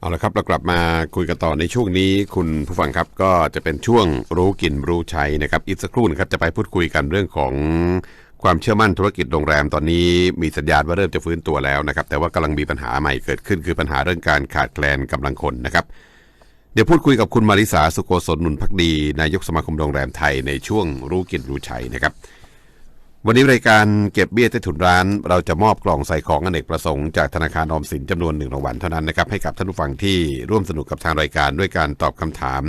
เอาละครับเรากลับมาคุยกันต่อในช่วงนี้คุณผู้ฟังครับก็จะเป็นช่วงรู้กินรู้ใช้นะครับอีกสักครู่นะครับจะไปพูดคุยกันเรื่องของความเชื่อมั่นธุรกิจโรงแรมตอนนี้มีสัญญาณว่าเริ่มจะฟื้นตัวแล้วนะครับ แต่ว่ากำลังมีปัญหาใหม่เกิดขึ้น คือปัญหาเรื่องการขาดแคลนกำลังคนนะครับ เดี๋ยวพูดคุยกับคุณมาริสาสุโกศลนุนพักดี นายกสมาคมโรงแรมไทยในช่วงรู้กินรู้ใช้นะครับ วันนี้รายการเก็บเบี้ยใต้ถุนร้าน เราจะมอบกล่องใส่ของอเนกประสงค์จากธนาคารออมสินจำนวนหนึ่งรางวัลเท่านั้นนะครับให้กับท่านผู้ฟังที่ร่วมสนุกกับทางรายการด้วยการตอบคำถาม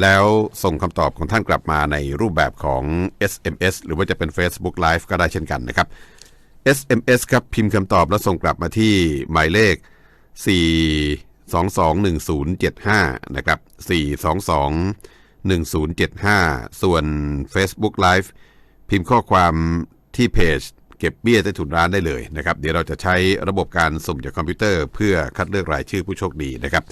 แล้วส่งคำตอบของท่านกลับมาในรูปแบบของ SMS หรือว่าจะเป็น Facebook Live ก็ได้เช่นกันนะครับ SMS ครับพิมพ์คำตอบแล้วส่งกลับมาที่หมายเลข 4221075 นะครับ 4221075 ส่วน Facebook Live พิมพ์ข้อความที่เพจเก็บเบี้ยใต้ถุนร้านได้เลยนะครับ เดี๋ยวเราจะใช้ระบบการสุ่มจากคอมพิวเตอร์เพื่อคัดเลือกรายชื่อผู้โชคดีนะครับ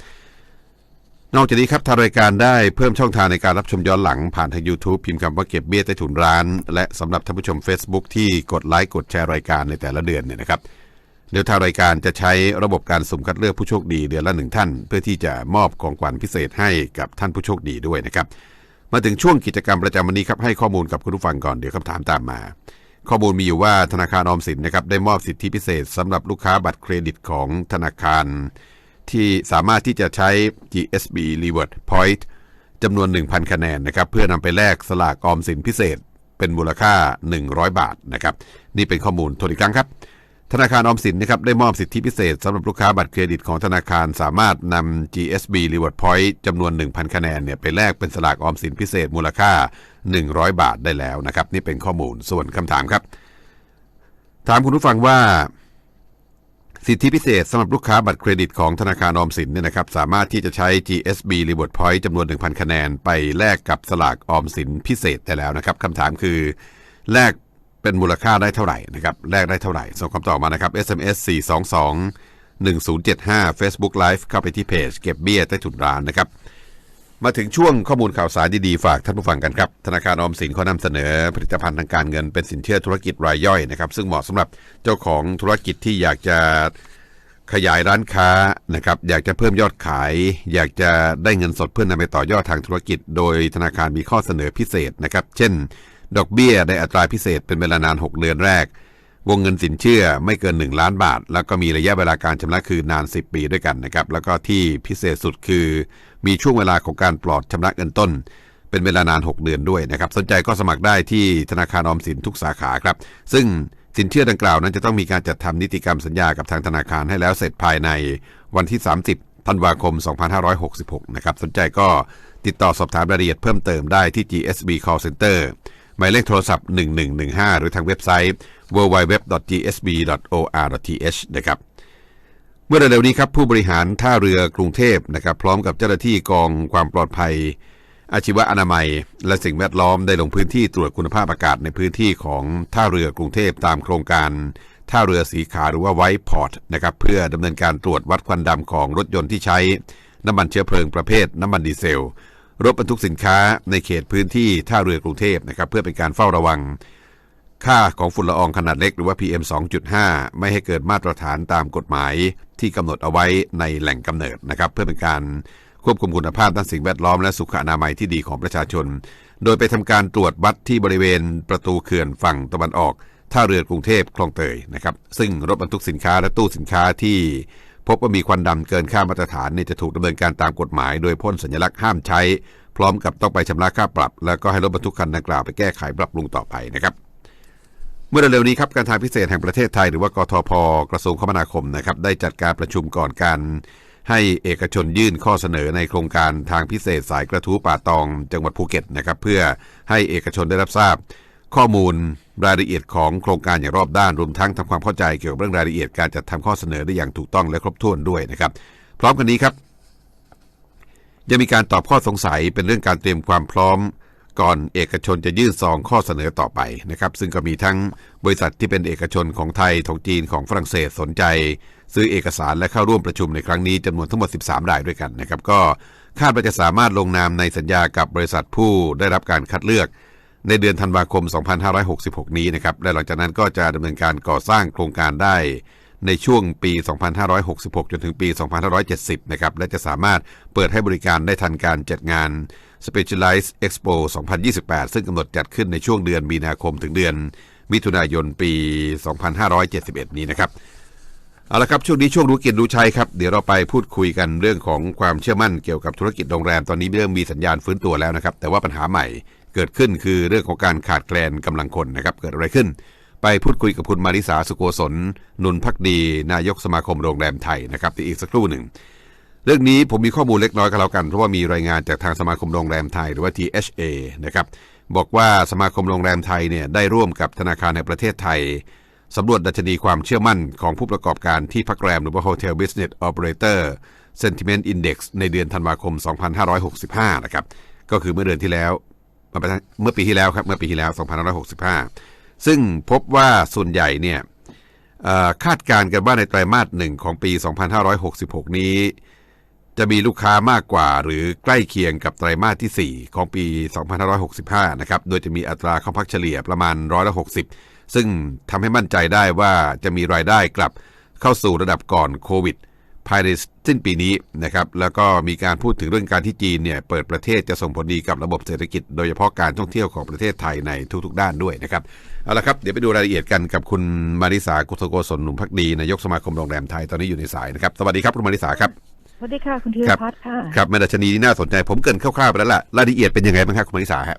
นอกจากนี้ครับทางรายการได้เพิ่มช่องทางในการรับชมย้อนหลังผ่านทาง YouTube พิมพ์คำว่าเก็บเบี้ยใต้ถุนร้าน และสำหรับท่านผู้ชม Facebook ที่กดไลค์กดแชร์รายการในแต่ละเดือนเนี่ยนะครับเดี๋ยวทางรายการจะใช้ระบบการสุ่มคัดเลือกผู้โชคดีเดือนละหนึ่งท่าน เพื่อที่จะมอบของขวัญพิเศษให้กับท่านผู้โชคดีด้วยนะครับ มาถึงช่วงกิจกรรมประจำวันนี้ครับให้ข้อมูลกับคุณผู้ฟังก่อนเดี๋ยวคำถามตามมา ข้อมูลมีอยู่ว่าธนาคารออมสินนะครับได้มอบสิทธิพิเศษสำหรับลูกค้าบัตรเครดิตของธนาคาร ที่สามารถที่จะใช้ GSB Reward Point จำนวน 1,000 คะแนนนะครับเพื่อนำไปแลกสลากออมสินพิเศษ เป็นมูลค่า 100 บาทนะครับนี่เป็นข้อมูลทวนอีกครั้งครับ ธนาคารออมสินนะครับได้มอบสิทธิพิเศษสำหรับลูกค้าบัตรเครดิตของธนาคารสามารถนำ GSB Reward Point จำนวน 1,000 คะแนนเนี่ยไปแลกเป็นสลากออมสินพิเศษมูลค่า 100 บาทได้แล้วนะครับ นี่เป็นข้อมูลส่วนคำถามครับ ถามคุณผู้ฟังว่า สิทธิพิเศษสำหรับลูกค้าบัตรเครดิตของธนาคารออมสินเนี่ยนะครับสามารถที่จะใช้ GSB Reward Point จำนวน 1,000 คะแนนไปแลกกับสลากออมสินพิเศษได้แล้วนะครับคำถามคือแลก เป็นมูลค่าได้เท่าไหร่นะครับแลกได้เท่าไหร่ ส่งคำตอบมานะครับ SMS 422 1075 Facebook Live เข้าไปที่เพจ เก็บเบี้ยใต้ถุนร้านนะครับ มาถึงช่วงข้อมูลข่าวสารดีๆฝากท่านผู้ฟังกันครับ ธนาคารออมสินเขานำเสนอผลิตภัณฑ์ทางการเงินเป็นสินเชื่อธุรกิจรายย่อยนะครับ ซึ่งเหมาะสำหรับเจ้าของธุรกิจที่อยากจะขยายร้านค้านะครับอยากจะเพิ่มยอดขาย อยากจะได้เงินสดเพื่อนำไปต่อยอดทางธุรกิจ โดยธนาคารมีข้อเสนอพิเศษนะครับ เช่น ดอกเบี้ยในอัตราพิเศษเป็นเวลานาน 6 เดือนแรก วงเงินสินเชื่อไม่เกิน 1 ล้านบาท แล้วก็มีระยะเวลาการชำระคืนนาน 10 ปีด้วยกันนะครับ แล้วก็ที่พิเศษสุดคือ มีช่วงเวลาของการปลอดชำระเงินต้น เป็นเวลานาน 6 เดือนด้วยนะครับ สนใจก็สมัครได้ที่ธนาคารออมสินทุกสาขาครับ ซึ่งสินเชื่อดังกล่าวนั้นจะต้องมีการจัดทำนิติกรรมสัญญากับทางธนาคารให้แล้วเสร็จภายในวันที่ 30 ธันวาคม 2566 นะครับ สนใจก็ติดต่อสอบถามรายละเอียดเพิ่มเติมได้ที่ GSB Call Center หมายเลขโทรศัพท์ 1115 หรือทางเว็บไซต์ www.gsb.or.th นะครับเมื่อเร็วๆนี้ครับผู้บริหารท่าเรือกรุงเทพนะครับพร้อมกับเจ้าหน้าที่กองความปลอดภัย อาชีวะอนามัย และสิ่งแวดล้อมได้ลงพื้นที่ตรวจคุณภาพอากาศในพื้นที่ของท่าเรือกรุงเทพตามโครงการท่าเรือสีขาวหรือว่าไวท์พอร์ตนะครับเพื่อดำเนินการตรวจวัดควันดำของรถยนต์ที่ใช้ น้ำมันเชื้อเพลิงประเภทน้ำมันดีเซล รถบรรทุกสินค้าในเขตพื้นที่ท่าเรือกรุงเทพนะครับเพื่อเป็นการเฝ้าระวัง ค่าของฝุ่นละอองขนาดเล็กหรือว่า PM 2.5 ไม่ให้เกิดมาตรฐานตามกฎหมายที่กำหนดเอาไว้ในแหล่งกำเนิดนะครับเพื่อเป็นการควบคุมคุณภาพด้านสิ่งแวดล้อมและสุขอนามัยที่ดีของประชาชน โดยไปทำการตรวจวัดที่บริเวณประตูเขื่อนฝั่งตะวันออกท่าเรือกรุงเทพคลองเตยนะครับซึ่งรถบรรทุกสินค้าและตู้สินค้าที่ พบว่ามีควันดำเกินค่ามาตรฐานนี่จะถูกดำเนินการตามกฎหมาย โดยพ่นสัญลักษณ์ห้ามใช้ พร้อมกับต้องไปชำระค่าปรับ แล้วก็ให้รถบรรทุกคันดังกล่าวไปแก้ไขปรับปรุงต่อไปนะครับเมื่อเร็วๆนี้ครับการทางพิเศษแห่งประเทศไทยหรือว่ากทพกระทรวงคมนาคมนะครับได้จัดการประชุมก่อนการให้เอกชนยื่นข้อเสนอในโครงการทางพิเศษสายกระทู้ป่าตอง จังหวัดภูเก็ตนะครับเพื่อให้เอกชนได้รับทราบ ข้อมูล รายละเอียดของโครงการอย่างรอบด้านรวมทั้งทำความเข้าใจเกี่ยวกับเรื่องรายละเอียดการจัดทำข้อเสนอได้อย่างถูกต้องและครบถ้วนด้วยนะครับ พร้อมกันนี้ครับ ยังมีการตอบข้อสงสัยเป็นเรื่องการเตรียมความพร้อม ก่อนเอกชนจะยื่นซองข้อเสนอต่อไปนะครับ ซึ่งก็มีทั้งบริษัทที่เป็นเอกชนของไทยของจีนของฝรั่งเศสสนใจ ซื้อเอกสารและเข้าร่วมประชุมในครั้งนี้จำนวนทั้งหมด 13 รายด้วยกันนะครับ ก็คาดว่าจะสามารถลงนามในสัญญากับบริษัทผู้ได้รับการคัดเลือก ในเดือนธันวาคม 2566 นี้นะครับ และหลังจากนั้นก็จะดำเนินการก่อสร้างโครงการได้ในช่วงปี 2566 จนถึงปี 2570 นะครับ และจะสามารถเปิดให้บริการได้ทันการจัดงาน Specialized Expo 2028 ซึ่งกำหนดจัดขึ้นในช่วงเดือนมีนาคมถึงเดือน มิถุนายนปี 2571 นี้นะครับ เอาละครับ ช่วงนี้ช่วงรู้กินรู้ใช้ครับ เดี๋ยวเราไปพูดคุยกันเรื่องของความเชื่อมั่นเกี่ยวกับธุรกิจโรงแรม ตอนนี้เริ่มมีสัญญาณฟื้นตัวแล้วนะครับ แต่ว่าปัญหาใหม่ เกิดขึ้นคือเรื่องของการขาดแคลนกำลังคนนะครับเกิดอะไรขึ้น ไปพูดคุยกับคุณมาริสาสุโกศลนุนพักดี นายกสมาคมโรงแรมไทยนะครับที่อีกสักครู่หนึ่ง เรื่องนี้ผมมีข้อมูลเล็กน้อยก็แล้วกันเพราะว่ามีรายงานจากทางสมาคมโรงแรมไทยหรือว่า THA นะครับบอกว่าสมาคมโรงแรมไทยเนี่ยได้ร่วมกับธนาคารในประเทศไทยสำรวจดัชนีความเชื่อมั่นของผู้ประกอบการที่พักแรมหรือว่า Hotel Business Operator Sentiment Index ในเดือนธันวาคม 2565 นะครับ ก็คือเมื่อเดือนที่แล้ว เมื่อปีที่แล้วครับเมื่อปีที่แล้ว 2565 ซึ่งพบว่าส่วนใหญ่เนี่ยคาดการณ์กันว่าในไตรมาสหนึ่งของปี 2566 นี้ จะมีลูกค้ามากกว่าหรือใกล้เคียงกับไตรมาสที่ 4 ของปี 2565 นะครับ โดยจะมีอัตราเข้าพักเฉลี่ยประมาณร้อยละ60 ซึ่งทำให้มั่นใจได้ว่าจะมีรายได้กลับเข้าสู่ระดับก่อนโควิด ภายในสิ้นปีนี้นะครับแล้วก็มีการพูดถึงเรื่องการที่จีนเนี่ยเปิดประเทศจะส่งผลดีกับระบบเศรษฐกิจ โดยเฉพาะการท่องเที่ยวของประเทศไทยในทุกๆ ด้านด้วยนะครับเอาละครับเดี๋ยวไปดูรายละเอียดกันกับคุณมาริสากุศโกศลหนุ่มพักดีนายกสมาคมโรงแรมไทยตอนนี้อยู่ในสายนะครับสวัสดีครับคุณมาริสาครับสวัสดีค่ะคุณธีรครับพัฒน์ค่ะครับแม่ดัชนีนี่น่าสนใจผมเกรินคร่าวๆไปแล้วล่ะรายละเอียดเป็นยังไงบ้างครับคุณมาริสาฮะ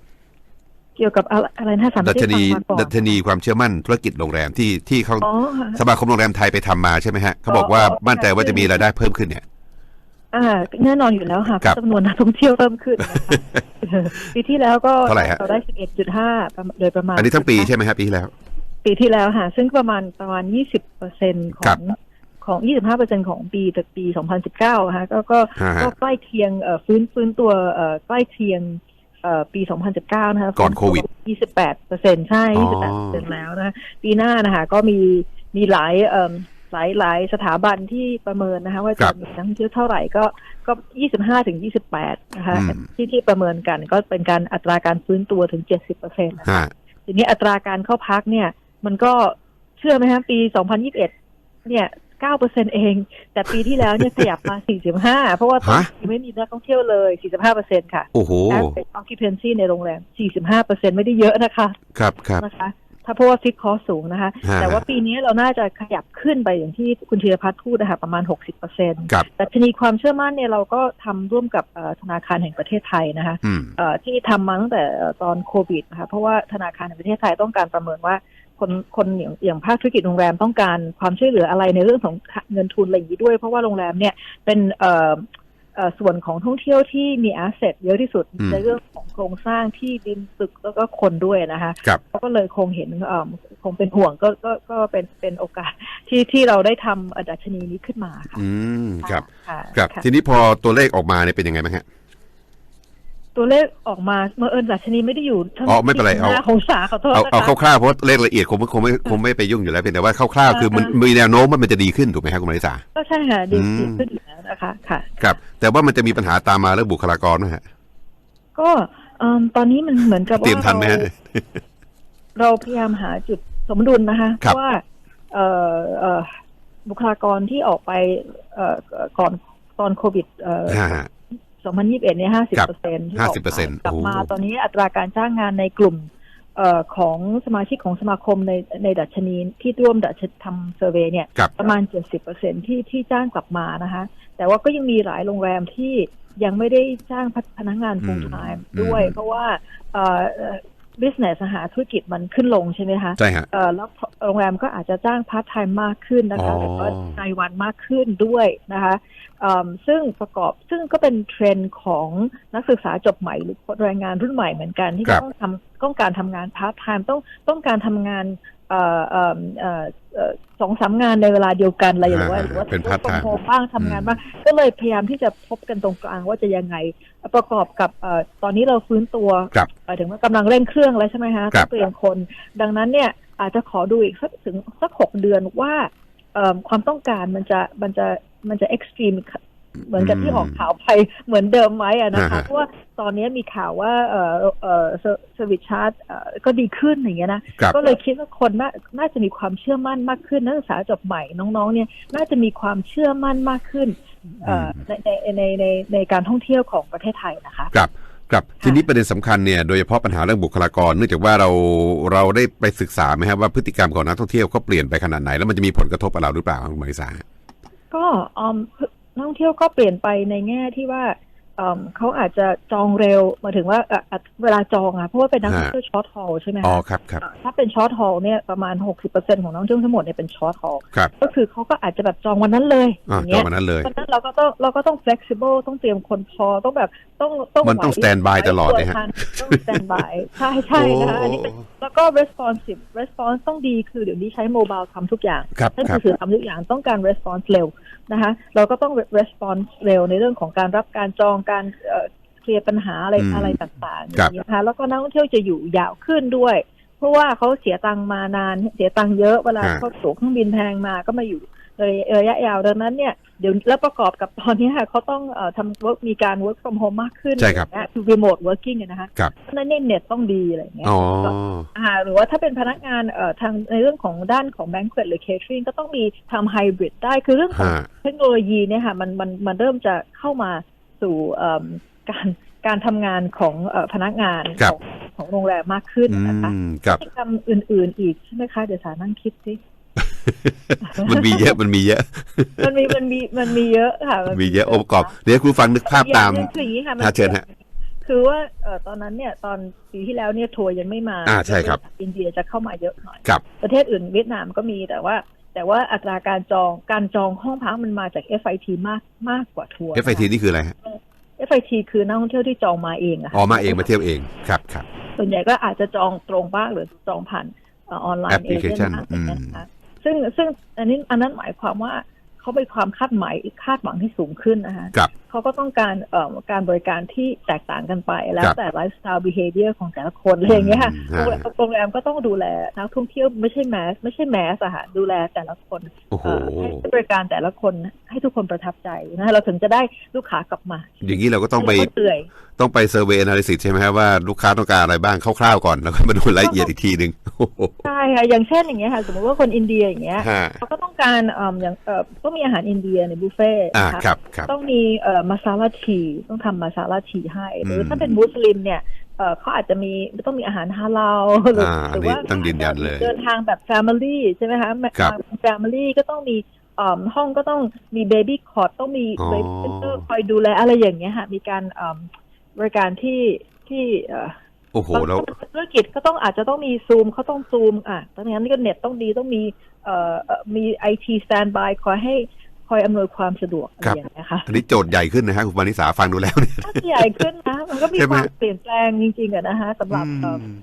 เกี่ยวกับอะไรอะไรนะสามดัชนีที่ฟังมาก่อนดัชนีความเชื่อมั่นธุรกิจโรงแรมที่ที่เขาอ๋อค่ะสมาคมโรงแรมไทยไปทำมาใช่ไหมฮะเขาบอกว่าอ๋อมั่นใจว่าจะมีรายได้เพิ่มขึ้นเนี่ยอ่าแน่นอนอยู่แล้วค่ะครับจำนวนนักท่องเที่ยวเพิ่มขึ้นนะคะปีที่แล้วก็เท่าไหร่ฮะเราได้สิบเอ็ดจุดห้าโดยประมาณ อันนี้ทั้งปีใช่ไหมฮะปีที่แล้ว ปีที่แล้วค่ะ ซึ่งประมาณประมาณยี่สิบเปอร์เซ็นขครัอบงของยี่สิบห้าเปอร์เซ็นของปีจากปีสองพันสิบเก้าค่ะก็ก็ฮะฮะก็ใกล้เคียงเอ่อฟื้นฟื้นตัวเอ่อใกล้เคียงเอ่อ ปี 2019 นะคะก่อนโควิด 28เปอร์เซ็นใช่อ๋28อเปอร์เซ็นแล้วนะปีหน้านะคะก็มีมีหลายเอ่อหลายหลายสถาบันที่ประเมินนะคะว่าครัจะบมีนักท่องเที่ยวเท่าไหร่ก็ก็ 25ถึง28 นะคะอืมที่ที่ประเมินกันก็เป็นการอัตราการฟื้นตัวถึง 70เปอร์เซ็นต์ฮะทีนี้อัตราการเข้าพักเนี่ย มันก็เชื่อไหมฮะปี 2021 เนี่ย 9%เอง แต่ปีที่แล้วเนี่ยขยับมา 45 เพราะว่าตอนฮะนี้ไม่มีนักท่องเที่ยวเลย 45%ค่ะ โอ้โห average occupancy ในโรงแรม 45%ไม่ได้เยอะนะคะ ครับครับนะคะถ้าเพราะว่าฟิกคอสูงนะคะฮะแต่ว่าปีนี้เราน่าจะขยับขึ้นไปอย่างที่คุณธีรพัฒน์พูดนะคะประมาณ 60%ครับแต่ชนีความเชื่อมั่นเนี่ยเราก็ทำร่วมกับเอ่อธนาคารแห่งประเทศไทยนะคะอืมเอ่อที่ทำมาตั้งแต่เอ่อตอนโควิดนะคะเพราะว่าธนาคารแห่งประเทศไทยต้องการประเมินว่า คนคนอย่างอย่างภาคธุรกิจโรงแรมต้องการความช่วยเหลืออะไรในเรื่องของเงินทุนอะไรอย่างนี้ด้วย เพราะว่าโรงแรมเนี่ยเป็นเอ่อเอ่อส่วนของท่องเที่ยวที่มีแอสเซทเยอะที่สุดอืมในเรื่องของโครงสร้างที่ดินตึกแล้วก็คนด้วยนะคะครับเขาก็เลยคงเห็นเอ่อคงเป็นห่วงก็ก็ก็เป็นเป็นโอกาสที่ที่เราได้ทำอัดัชนีนี้ขึ้นมาค่ะอืมครับค่ะครับค่ะทีนี้พอตัวเลขออกมาเนี่ยเป็นยังไงบ้างฮะ ตัวเลขออกมาเมื่อเอิญดัชนีไม่ได้อยู่ทั้งอ๋อไม่เป็นไรเอาหน้ของสาขอโทษเอานะคะเอาคร่าวๆเพราะเลขละเอียดคงไม่คงไม่คงไม่ไปยุ่งอยู่แล้วเพียงแต่ว่าคร่าวๆคือมันอ่ามีมีแนวโน้มว่ามันจะดีขึ้นถูกไหมครับคุณมาริสาก็ใช่ค่ะดีอืมดีขึ้นอยู่แล้วนะคะค่ะครับ แต่ว่ามันจะมีปัญหาตามมาเรื่องบุคลากรนะฮะก็เอิ่มตอนนี้มันเหมือนกับเตรียมว่าทันไหมฮะเราเราพยายามหาจุดสมดุลนะคะครับว่าเอ่อเอ่อบุคลากรที่ออกไปเอ่อก่อนตอนโควิด เอ่อฮะฮะ2021เนี่ย50ครับเปอร์เซ็นต์50%กลับมาโอ้ตอนนี้อัตราการจ้างงานในกลุ่มเอ่อของสมาชิกของสมาคมในในดัชนีที่ร่วมดัชทำเซอร์เวยเนี่ยครับประมาณ 70%ที่ที่จ้างกลับมานะคะ แต่ว่าก็ยังมีหลายโรงแรมที่ยังไม่ได้จ้างพนักงาน full time อืมด้วยอืมเพราะว่า เอ่อเอ่อ business อาหารธุรกิจมันขึ้นลงใช่ไหมคะใช่ฮะเอ่อแล้วโรงแรมก็อาจจะจ้างพาร์ทไทม์มากขึ้นนะคะอ๋อหรือว่ารายวันมากขึ้นด้วยนะคะอืมซึ่งประกอบซึ่งก็เป็นเทรนด์ของนักศึกษาจบใหม่หรือแรงงานรุ่นใหม่เหมือนกันที่ครับต้องทำต้องการทำงานพาร์ทไทม์ต้องต้องการทำงาน เอ่อเอ่อเอ่อเอ่อสองสามงานในเวลาเดียวกันอะไรหรือว่าอ่าหรือว่าเป็น part time โฮมบ้างทำงานบ้างก็เลยพยายามที่จะพบกันตรงกลางว่าจะยังไง ประกอบกับเอ่อตอนนี้เราฟื้นตัวครับหมายถึงว่ากำลังเร่งเครื่องแล้วใช่ไหมฮะครัต้อบงเปลี่ยนคน ดังนั้นเนี่ยอาจจะขอดูอีกสักถึงสักหกเดือนว่าเอิ่มความต้องการมันจะมันจะมันจะเอ็กซ์ตรีม เหมือนกับที่อืมออกข่าวไปเหมือนเดิมไหมอะนะคะอ่าฮะเพราะว่าตอนนี้มีข่าวว่าเออเออเซอร์วิสชาร์จก็ดีขึ้นอย่างเงี้ยนะครับก็เลยคิดว่าคนน่าน่าจะมีความเชื่อมั่นมากขึ้นนักศึกษาจบใหม่น้องๆ เนี่ยน่าจะมีความเชื่อมั่นมากขึ้นเอ่อในในในในในการท่องเที่ยวของประเทศไทยนะคะครับครับทีนี้ประเด็นสำคัญเนี่ยโดยเฉพาะปัญหาเรื่องบุคลากร เนื่องจากว่าเราเราได้ไปศึกษาไหมครับว่าพฤติกรรมของนักท่องเที่ยวเขาเปลี่ยนไปขนาดไหนแล้วมันจะมีผลกระทบกับเราหรือเปล่าครับคุณมาริสาก็อืม นักท่องเที่ยวก็เปลี่ยนไปในแง่ที่ว่าอืมเขาอาจจะจองเร็วหมายถึงว่าเอ่ออะเวลาจองอะเพราะว่าเป็นนักท่องเที่ยวช็อตฮอลใช่ไหมอ๋อคะครับครับถ้าเป็นช็อตฮอลเนี่ยประมาณ 60%ของนักท่องเที่ยวทั้งหมดเนี่ยเป็นช็อตฮอลครับก็คือเขาก็อาจจะแบบจองวันนั้นเลยออ่าย่างจอเงี้งยวันนั้นเลยเพราะฉะนั้นเราก็ต้องเราก็ต้อง flexible ต้องเตรียมคนพอต้องแบบต้องต้องมันต้องไหว stand by ไหวตลอดเลยฮะตัวทันต้อง stand by ใช่ใช่นะคะอันนี้เป็นแล้วก็ responsive response ต้องดีคือเดี๋ยวนี้ใช้โมบายทำทุกอย่างครับให้ครับมือถือทำทุกอย่างต้องการ response เร็วนะคะเราก็ต้อง response เร็วในเรื่องของการรับการจองการเอ่อเคลียร์ปัญหาอะไรอืมอะไรต่างๆอครับย่างนี้นะคะแล้วก็นักท่องเที่ยวจะอยู่ยาวขึ้นด้วย เพราะว่าเขาเสียตังค์มานานเสียตังค์เยอะเวลาฮะเขาตั๋วเครื่องบินแพงมาก็มาอยู่ ระยะยาวดังนั้นเนี่ยเดี๋ยวแล้วประกอบกับตอนนี้ค่ะเขาต้องเอ่อทำ work มีการ work from home มากขึ้นใช่ครับนะคือ remote working อะนะคะครับเพราะฉะนั้นเนี่ยเน็ตต้องดีอะไรอย่างเงี้ยอ๋ออ่าหรือว่าถ้าเป็นพนักงานเอ่อทางในเรื่องของด้านของ banquet หรือ catering ก็ต้องมีทำ hybrid ได้คือเรื่องของฮะเทคโนโลยีเนี่ยค่ะมันมันมันเริ่มจะเข้ามาสู่เอิ่มการการทำงานของเอ่อพนักงานครับของของโรงแรมมากขึ้นอืนะคะมครับพฤติกรรมอื่น ๆ อีกใช่ไหมคะเดี๋ยวสานั่งคิดสิ มันมีเยอะมันมีเยอะ มันมีมันมีมันมีเยอะค่ะนมีเยอะองค์ประกอบเดี๋ยวคุณฟังนึกภาพตามอย่งหนึ่งคืออย่างนี้ค่ะมันอ่าเชิญฮะคือว่าเอ่อตอนนั้นเนี่ยตอนปีที่แล้วเนี่ยทัวร์ยังไม่มาอ่าใช่ครับ อินเดียจะเข้ามาเยอะหน่อยครับประเทศอื่นเวียดนามก็มีแต่ว่า แต่ว่าอัตราการจองการจองห้องพักมันมาจาก FIT มากมากกว่าทัวร์ FIT นี่คืออะไรฮะ FIT คือนักท่องเที่ยวที่จองมาเองอะค่ะอ๋อมาเองมาเที่ยวเองครับครับส่วนใหญ่ก็อาจจะจองตรงบ้างหรือจองผ่านเออนไลน์ Application บ้างอย่างเงี้ยนะคะ ซึ่งซึ่งอันนี้อันนั้นหมายความว่าเขาเป็นความคาดหมายคาดหวังที่สูงขึ้นนะคะครับเขาก็ต้องการเอ่อการบริการที่แตกต่างกันไป แล้วครับแต่ไลฟ์สไตล์ behavior ของแต่ละคนอะไรอย่างเงี้ยค่ะอืมโรงแรมฮะโรงแรมก็ต้องดูแลนักท่องเที่ยวไม่ใช่แมสไม่ใช่แมสอะค่ะดูแลแต่ละคนโอ้โหเอ่อให้บริการแต่ละคนให้ทุกคนประทับใจนะคะเราถึงจะได้ลูกค้ากลับมา อย่างนี้เราก็ต้องไปให้เขาเตื่อยต้องไปเซอร์เวย์ a อ a l y ิ s ใช่ไหมครับว่าลูกค้าต้องการอะไรบ้างคร่าวๆก่อนแล้วก็มาดูรายละเอียดอีกทีหนึ่งโอ้โหใช่ค่ะอย่างเช่นอย่างเงี้ยค่ะ สมมติว่าคนอินเดียอย่างเงี้ยฮะเขาก็ต้องการเอ่ออย่างเอ่อต้องมีอาหารอินเดียในบุฟเฟ่ต์อ่านะคะครับครับต้องมีเอ่อมาซาลาทีต้องทำมาซาลาทีให้หรือมถ้าเป็นมุสลิมเนี่ยเอ่อเขาอาจจะมีต้องมีอาหารฮาลาลหรืออ่าหรือว่าอันนี้ต้องยืนยันเลยเดินทางแบบแฟมิลี่ใช่ไหมคะครับแฟมิลี่ก็ต้องมีเอ่อห้องก็ต้องมีเบบี้คอร์ดต้องมีอ๋อเบบี้เซนเตอร์คอยดูแลอะไรอย่างเงี้ยค่ะมีการเอิ่ม บริการที่ที่เอ่อโอ้โหบางแล้วธุรกิจก็ต้องอาจจะต้องมีซูมเขาต้องซูมอะตอนนี้ก็เน็ตต้องดีต้องมีเอ่อเอ่อมีไอทีสแตนบายคอยให้คอยอำนวยความสะดวกอะไรอย่างเงี้ยค่ะอันนี้โจทย์ใหญ่ขึ้นนะฮะคุณมานิสาฟังดูแล้วเนี่ยถ้าใหญ่ขึ้นนะมันก็มีใช่ไหคมวามเปลี่ยนแปลงจริงๆอะนะคะสำหรับเอ่ออืม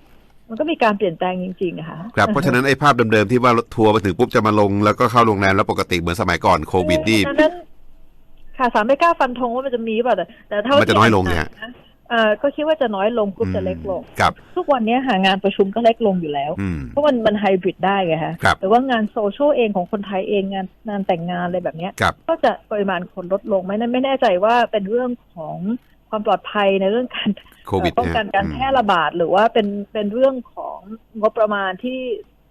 มันก็มีการเปลี่ยนแปลงจริงๆอะค่ะครับเพราะฉะนั้นไอ้ภาพเดิมๆที่ว่ารถทัวร์มาถึงปุ๊บจะมาลงแล้วก็เข้าโรงแรมแล้วปกติเหมือนสมัยก่อนโควิดนี่ดังนั้น ค่ะสามไม่กล้าฟันธงว่ามันจะมีป่ะแต่แต่เท่ามันจะน้อยลงเนี่ยเอ่อก็คิดว่าจะน้อยลงกลุ่มจะเล็กลงครับทุกวันนี้หางานประชุมก็เล็กลงอยู่แล้วอืมเพราะมันมันไฮบริดได้ไงฮะครับแต่ว่างานโซเชียลเองของคนไทยเองงานงานแต่งงานอะไรแบบเนี้ยครับก็จะปริมาณคนลดลงไม่แน่ไม่แน่ใจว่าเป็นเรื่องของความปลอดภัยในเรื่องการโควิดป้องกันการแพร่ระบาดหรือว่าเป็นเป็นเรื่องของงบประมาณที่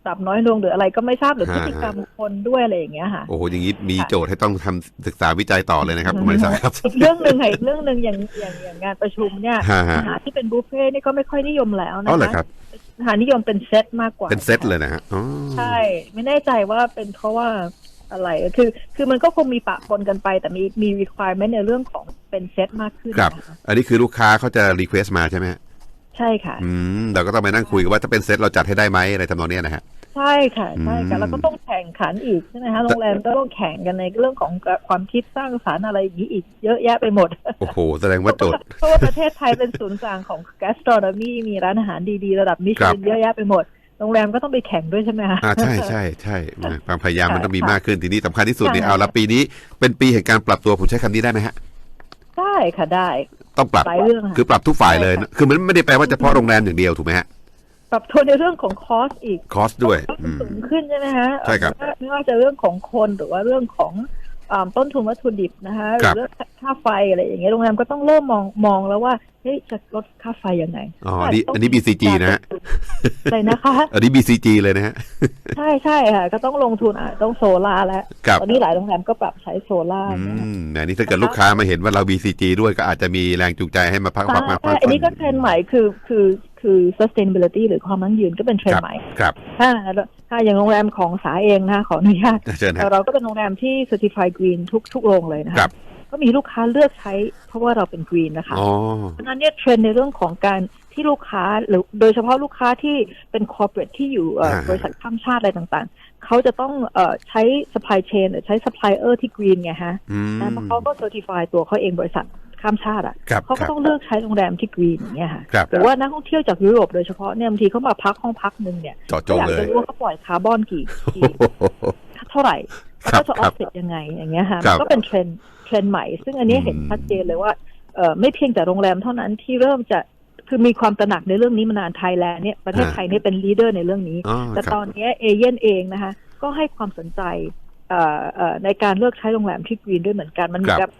ปรับน้อยลงหรืออะไรก็ไม่ทราบหรือพฤติกรรมคนด้วยอะไรอย่างเงี้ยค่ะโอ้โหอย่างนี้มีโจทย์ให้ต้องทำศึกษาวิจัยต่อเลยนะครับคุณมานิสาครับอีกเรื่องหนึ่งค่ะอีกเรื่องหนึ่งอย่างอย่างอย่างงานประชุมเนี่ยฮะฮะอาหารที่เป็นบุฟเฟ่ต์นี่ก็ไม่ค่อยนิยมแล้วอ๋อนะเหรอคะครับอาหารนิยมเป็นเซตมากกว่าเป็นเซตเลยนะฮะอ๋อใช่ ไม่แน่ใจว่าเป็นเพราะว่าอะไรคือคือมันก็คงมีปะปนกันไป แต่มีมี requirement ในเรื่องของเป็นเซตมากขึ้นครับนะคะอันนี้คือลูกค้าเขาจะรีเควสมาใช่ไหมฮะใช่ค่ะ อืมเราก็ต้องไปนั่งคุยกันว่าถ้าเป็นเซตเราจัดให้ได้ไหมอะไรทำนองเนี้ยนะฮะ ใช่ค่ะใช่อืค่ะมแล้วก็ต้องแข่งขันอีกใช่ไหมคะโรงแรมก็ต้องแข่งกันในเรื่องของความคิดสร้างสรรค์อะไรอย่างนี้อีกเยอะแยะไปหมด โอ้โห แสดงว่าโจทย์เพราะว่าประเทศไทยเป็นศูนย์กลางของ gastronomy มีร้านอาหารดีๆ ระดับมิชครัลิบนเยอะแยะไปหมดโรงแรมก็ต้องไปแข่งด้วยใช่ไหมคะอ่าใช่ใช่ใช่ความพยายามมันต้องมีค่ะมากขึ้นทีนี้สำคัญที่สุดเนี่ยค่ะเอาละปีนี้เป็นปีแห่งการปรับตัวผมใช้คำนี้ได้ไหมฮะได้ค่ะได้ ต้องปรับหลายเรื่องค่ะคือปรับทุกฝ่ายเลยใช่ค่ะคือมันไม่ได้แปลว่าเฉพาะโรงแรมอย่างเดียวถูกไหมฮะ ปรับตัวในเรื่องของคอสอีกคอสด้วยคอสอืมสูงขึ้นใช่ไหมฮะใช่ครับไม่ว่าจะเรื่องของคนหรือว่าเรื่องของอ่าต้นทุนวัตถุดิบนะคะหครืรัอบเรื่องค่าไฟอะไรอย่างเงี้ยโรงแรมก็ต้องเริ่มมองมองแล้วว่าเฮ้ยจะลดค่าไฟยังไงอ๋ออันนี้อันนี้ BCG นะฮะอะไรนะคะ อันนี้ BCG เลยนะฮะ ใช่ใช่ค่ะ ก็ต้องลงทุนอะต้องโซล่าร์แล้วครับ ตอนนี้หลายโรงแรมก็ปรับใช้โซล่าร์อืเนี่ยมอันนี้ถ้าเกิดลูกค้ามาเห็นว่าเรา BCG ด้วยก็อาจจะมีแรงจูงใจให้มาพักใช่พักมาพัใช่กอันนี้ก็เทรนด์ใหม่คือคือคือ sustainability หรือความยั่งยืนก็เป็นเทรนครัด์บใหม่ ครับถ้าถ้าอย่างโรงแรมของสาเองนะคะขออนุญาตเชิญฮะ เราก็เป็นโรงแรมที่ certified green ทุกทุกโรงเลยนะครัคะบ ก็มีลูกค้าเลือกใช้เพราะว่าเราเป็น green นะคะ อ๋อ เพราะฉะนั้นเนี่ยเทรนด์ในเรื่องของการ ที่ลูกค้าหรือโดยเฉพาะลูกค้าที่เป็น corporate ที่อยู่เอ่ออ่าบริษัทข้ามชาติอะไรต่างๆ เขาจะต้องเอ่อใช้ supply chain หรือใช้ supplier ที่ green ไงฮะอืมแล้วเขาก็ certify ตัวเขาเองบริษัทข้ามชาติอะครับเขาคก็รับต้องเลือกใช้โรงแรมที่ green อย่างเงี้ยค่ะครับหรือว่านักท่องเที่ยวจากยุโรปโดยเฉพาะเนี่ยบางทีเขามาพักห้องพักหนึ่งเนี่ยเจาะจงอยากเลยจะรู้ว่าเขาปล่อยคาร์บอนกี่กี่โอ้โหเท่าไหร่แล้วครับก็จะอครัอบฟเซ็ตยังไงอย่างเงี้ยค่ะครัมับนก็เป็นเทรนด์เทรนด์ใหม่ ซึ่งอันนี้เห็นอืมชัดเจนเลยว่าเอ่อไม่เพียงแต่โรงแรมเท่านั้นที่เริ่มจะ คือมีความตระหนักในเรื่องนี้มานานไทยแลนด์เนี่ยประเทศไทยเนี่ยเป็นลีดเดอร์ในเรื่องนี้อ๋อแต่ครับตอนนี้เอเย่นเองนะคะก็ให้ความสนใจเอ่อเอ่อในการเลือกใช้โรงแรมที่กรีนด้วยเหมือนกันมันเหมือนกับ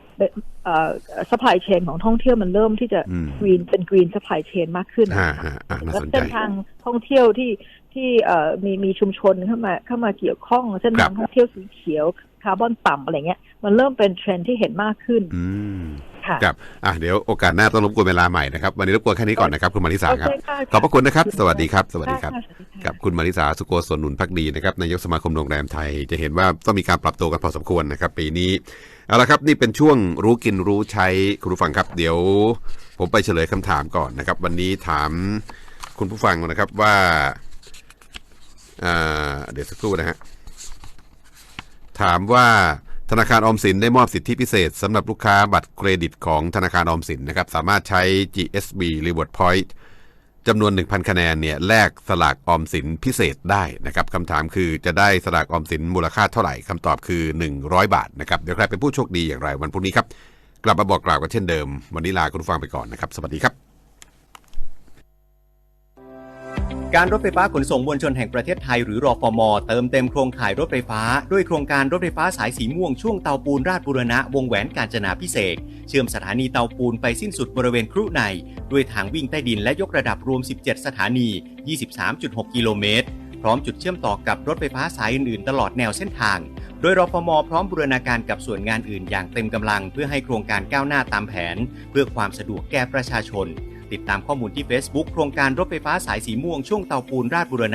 เอ่อ supply chain ของท่องเที่ยวมันเริ่มที่จะอืมกรีนเป็นกรีน supply chain มากขึ้นฮะนะคะฮะอะน่าแล้วสนใจเส้นทางท่องเที่ยวที่ที่เอ่อมีมีชุมชนเข้ามาเข้ามาเกี่ยวข้องเส้นทางครับท่องเที่ยวสีเขียวคาร์บอนต่ำอะไรเงี้ย มันเริ่มเป็นเทรนด์ที่เห็นมากขึ้นอืม ค่ะ ครับอะเดี๋ยวโอกาสหน้าต้องรบกวนเวลาใหม่นะครับ วันนี้รบกวนแค่นี้ก่อนนะครับ คุณมาริสาครับโอเะขอบพระคุณนะครับ สวัสดีครับ สวัสดีครับะะสวัสดีค่ะกับคุณมาริสาสุโกศลหนุนพักดีนะครับ นายกสมาคมโรงแรมไทย จะเห็นว่าต้องมีการปรับตัวกันพอสมควรนะครับ ปีนี้ เอาละครับ นี่เป็นช่วงรู้กินรู้ใช้ คุณผู้ฟังครับ เดี๋ยวผมไปเฉลยคำถามก่อนนะครับ วันนี้ถามคุณผู้ฟังนะครับว่าอ่าเดี๋ยวสักครู่นะฮะ ถามว่า ธนาคารออมสินได้มอบสิทธิพิเศษสำหรับลูกค้าบัตรเครดิตของธนาคารออมสินนะครับสามารถใช้ GSB Reward Point จำนวน 1,000 คะแนนเนี่ยแลกสลากออมสินพิเศษได้นะครับคำถามคือจะได้สลากออมสินมูลค่าเท่าไหร่คำตอบคือ 100 บาทนะครับเดี๋ยวใครเป็นผู้โชคดีอย่างไรวันพรุ่งนี้ครับกลับมาบอกกล่าวกันเช่นเดิม วันนี้ลาคุณผู้ฟังไปก่อนนะครับ สวัสดีครับ การรถไฟฟ้าขนส่งมวลชนแห่งประเทศไทยหรือรอฟม เติมเต็มโครงข่ายรถไฟฟ้า ด้วยโครงการรถไฟฟ้าสายสีม่วงช่วงเตาปูนราชบุรณะวงแหวนกาญจนาพิเศษ เชื่อมสถานีเตาปูนไปสิ้นสุดบริเวณครุใน ด้วยทางวิ่งใต้ดินและยกระดับรวม 17 สถานี 23.6 กิโลเมตร พร้อมจุดเชื่อมต่อกับรถไฟฟ้าสายอื่นๆ ตลอดแนวเส้นทาง โดยรฟม พร้อมบูรณาการกับส่วนงานอื่นอย่างเต็มกำลัง เพื่อให้โครงการก้าวหน้าตามแผน เพื่อความสะดวกแก่ประชาชน ติดตามข้อมูลที่ Facebook โครงการรถไฟฟ้าสายสีม่วงช่วงเตาปูนราชบุรณะ